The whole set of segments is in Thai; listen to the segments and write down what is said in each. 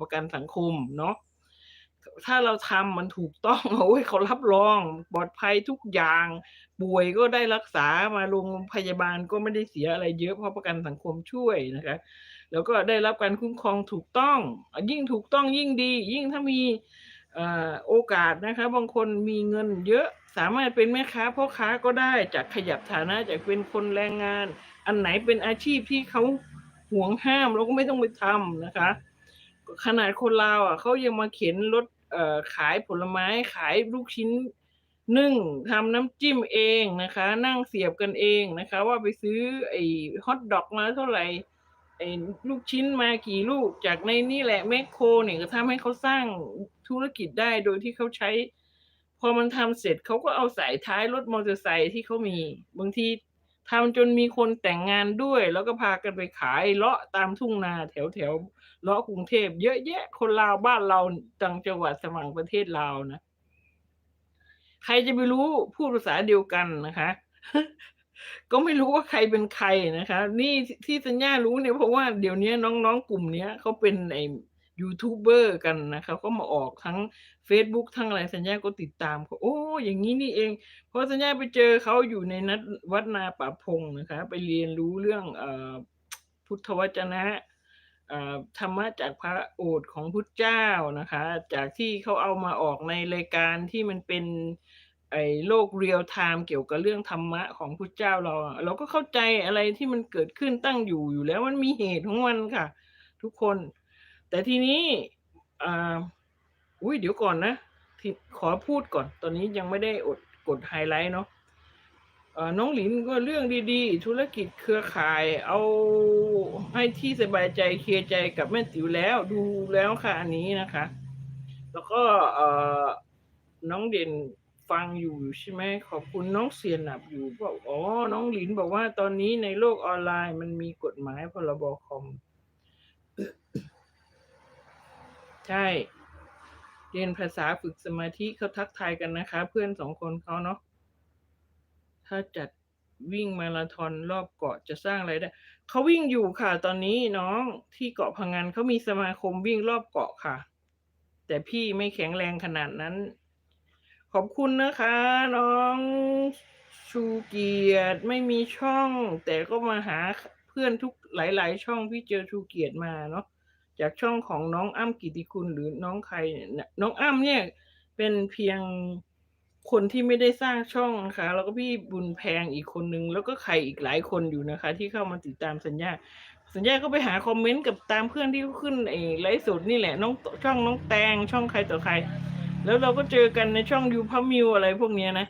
ประกันสังคมเนาะถ้าเราทำมันถูกต้องโอ้ยเขารับรองปลอดภัยทุกอย่าง ป่วยก็ได้รักษามาโรงพยาบาลก็ไม่ได้เสียอะไรเยอะเพราะประกันสังคมช่วยนะคะ แล้วก็ได้รับการคุ้มครองถูกต้อง ยิ่งถูกต้องยิ่งดี ยิ่งถ้ามีอโอกาสนะคะ บางคนมีเงินเยอะสามารถเป็นแม่ค้าพ่อค้าก็ได้จากขยับฐานะจากเป็นคนแรงงาน อันไหนเป็นอาชีพที่เขาห่วงห้ามเราก็ไม่ต้องไปทำนะคะ ขนาดคนลาวอะเขายังมาเข็นรถเอ่อขายผลไม้ขายลูกชิ้นนึ่งทำน้ำจิ้มเองนะคะ นั่งเสียบกันเองนะคะ ว่าไปซื้อไอ้ฮอทดอกมาเท่าไหร่ไอ้ลูกชิ้นมากี่ลูกจากในนี่แหละแมคโครเนี่ยก็ทำให้เขาสร้างธุรกิจได้โดยที่เขาใช้ พอมันทำเสร็จเขาก็เอาใส่ท้ายรถมอเตอร์ไซค์ที่เขามี บางที ทำจนมีคนแต่งงานด้วย แล้วก็พากันไปขายเลาะตามทุ่งนาแถวแถวเลาะกรุงเทพเยอะแยะ คนลาวบ้านเราจังจังหวัดสมังประเทศลาวนะ ใครจะไปรู้พูดภาษาเดียวกันนะคะ ก็ไม่รู้ว่าใครเป็นใครนะคะ นี่ที่สัญญารู้เนี่ยเพราะว่าเดี๋ยวนี้น้องๆกลุ่มเนี้ยเขาเป็นไอ ยูทูบเบอร์กันนะคะเขามาออกทั้ง Facebook ทั้งอะไรสัญญาก็ติดตามเขาโอ้อย่างนี้นี่เอง เพราะสัญญาไปเจอเขาอยู่ในนัดวัดนาป่าพงนะคะไปเรียนรู้เรื่องอพุทธวจนะธรรมะจากพระโอษฐ์ของพุทธเจ้านะคะ จากที่เขาเอามาออกในรายการที่มันเป็นไอ้โลกเรียลไทม์เกี่ยวกับเรื่องธรรมะของพุทธเจ้าเรา เราก็เข้าใจอะไรที่มันเกิดขึ้นตั้งอยู่อยู่แล้วมันมีเหตุของมันค่ะ ทุกคน แต่ทีนี้อ่าอุ้ยเดี๋ยวก่อนนะขอพูดก่อน ตอนนี้ยังไม่ได้อดกดไฮไลท์เนาะน้องหลินก็เรื่องดีๆ ธุรกิจเครือข่ายเอาให้ที่สบายใจเคลียร์ใจกับแม่ติ๋วแล้วดูแล้วค่ะอันนี้นะคะ แล้วก็น้องเด่นฟังอยู่ใช่ไหมขอบคุณน้องเสียนหนับอยู่บอกอ๋อ น้องหลินบอกว่าตอนนี้ในโลกออนไลน์มันมีกฎหมายพรบคอม ใช่ เรียนภาษาฝึกสมาธิเขาทักทายกันนะคะ เพื่อนสองคนเขาเนาะถ้าจัดวิ่งมาราธอนรอบเกาะจะสร้างอะไรได้เขาวิ่งอยู่ค่ะ ตอนนี้น้องที่เกาะพังงานเขามีสมาคมวิ่งรอบเกาะค่ะ แต่พี่ไม่แข็งแรงขนาดนั้น ขอบคุณนะคะ น้องชูเกียรติไม่มีช่อง แต่ก็มาหาเพื่อนทุกหลาย ๆ ช่องพี่เจอชูเกียรติมาเนาะ จากช่องของน้องอ้ำกิติคุณหรือน้องใครเนี่ยน้องอ้ำเนี่ยเป็นเพียงคนที่ไม่ได้สร้างช่องนะคะ แล้วก็พี่บุญแพงอีกคนนึง แล้วก็ใครอีกหลายคนอยู่นะคะ ที่เข้ามาติดตามสัญญา สัญญาก็ไปหาคอมเมนต์กับตามเพื่อนที่ขึ้นไอ้ไลฟ์สดนี่แหละน้องช่องน้องแตงช่องใครต่อใคร แล้วเราก็เจอกันในช่องยูพามิวอะไรพวกเนี้ยนะ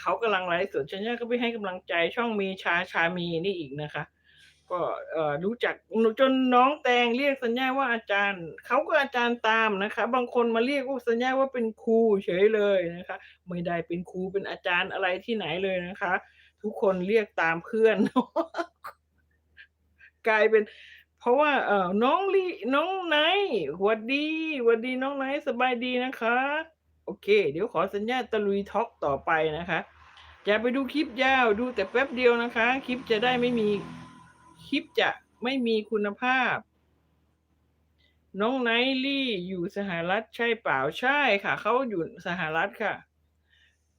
เขากำลังไลฟ์สดชัญญาก็ไปให้กำลังใจช่องมีชาชามีนี่อีกนะคะ ก็รู้จักจนน้องแตงเรียกสัญญาว่าอาจารย์เขาก็อาจารย์ตามนะคะ บางคนมาเรียกว่าสัญญาว่าเป็นครูเฉยเลยนะคะ ไม่ได้เป็นครูเป็นอาจารย์อะไรที่ไหนเลยนะคะ ทุกคนเรียกตามเพื่อน กลายเป็น เพราะว่า เออน้องลีน้องไนหวัดดีหวัดดีน้องไนสบายดีนะคะ โอเค เดี๋ยวขอสัญญาตะลุยท็อกต่อไปนะคะอย่าไปดูคลิปยาวดูแต่แป๊บเดียวนะคะ คลิปจะได้ไม่มี ลิปจะไม่มีคุณภาพ น้องไนลี่อยู่สหรัฐใช่เปล่าใช่ค่ะ เขาอยู่สหรัฐค่ะ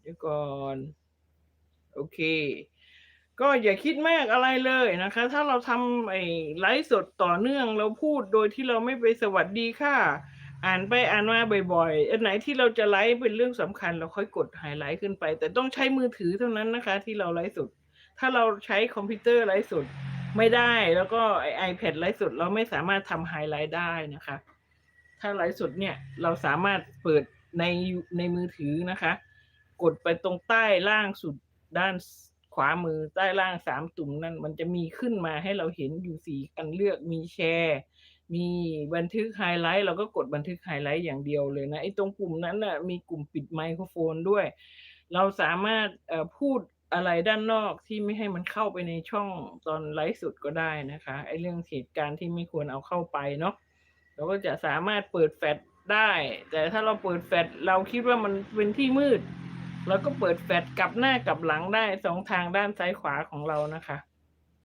เดี๋ยวก่อน โอเค ก็อย่าคิดมากอะไรเลยนะคะ ถ้าเราทำไอ้ไลฟ์สดต่อเนื่องเราพูดโดยที่เราไม่ไปสวัสดีค่ะ อ่านไปอ่านมาบ่อยๆ อันไหนที่เราจะไลฟ์เป็นเรื่องสำคัญ เราค่อยกดไฮไลท์ขึ้นไป แต่ต้องใช้มือถือเท่านั้นนะคะ ที่เราไลฟ์สดถ้าเราใช้คอมพิวเตอร์ไลฟ์สด ไม่ได้แล้วก็ไอ iPad ไลฟ์สดเราไม่สามารถทำไฮไลท์ได้นะคะ ถ้าไลฟ์สดเนี่ยเราสามารถเปิดในในมือถือนะคะ กดไปตรงใต้ล่างสุดด้านขวามือใต้ล่างสามตุ่มนั่นมันจะมีขึ้นมาให้เราเห็นอยู่สี่อันเลือกมีแชร์ มีบันทึกไฮไลท์เราก็กดบันทึกไฮไลท์อย่างเดียวเลยนะไอ้ตรงปุ่มนั้นน่ะมีปุ่มปิดไมโครโฟนด้วย เราสามารถเอ่อพูด อะไรด้านนอกที่ไม่ให้มันเข้าไปในช่องตอนไลฟ์สดก็ได้นะคะไอ้เรื่องเหตุการณ์ที่ไม่ควรเอาเข้าไปเนาะเราก็จะสามารถเปิดแฟลชได้ แต่ถ้าเราเปิดแฟลชเราคิดว่ามันเป็นที่มืดเราก็เปิดแฟลชกลับหน้ากลับหลังได้สองทางด้านซ้ายขวาของเรานะคะ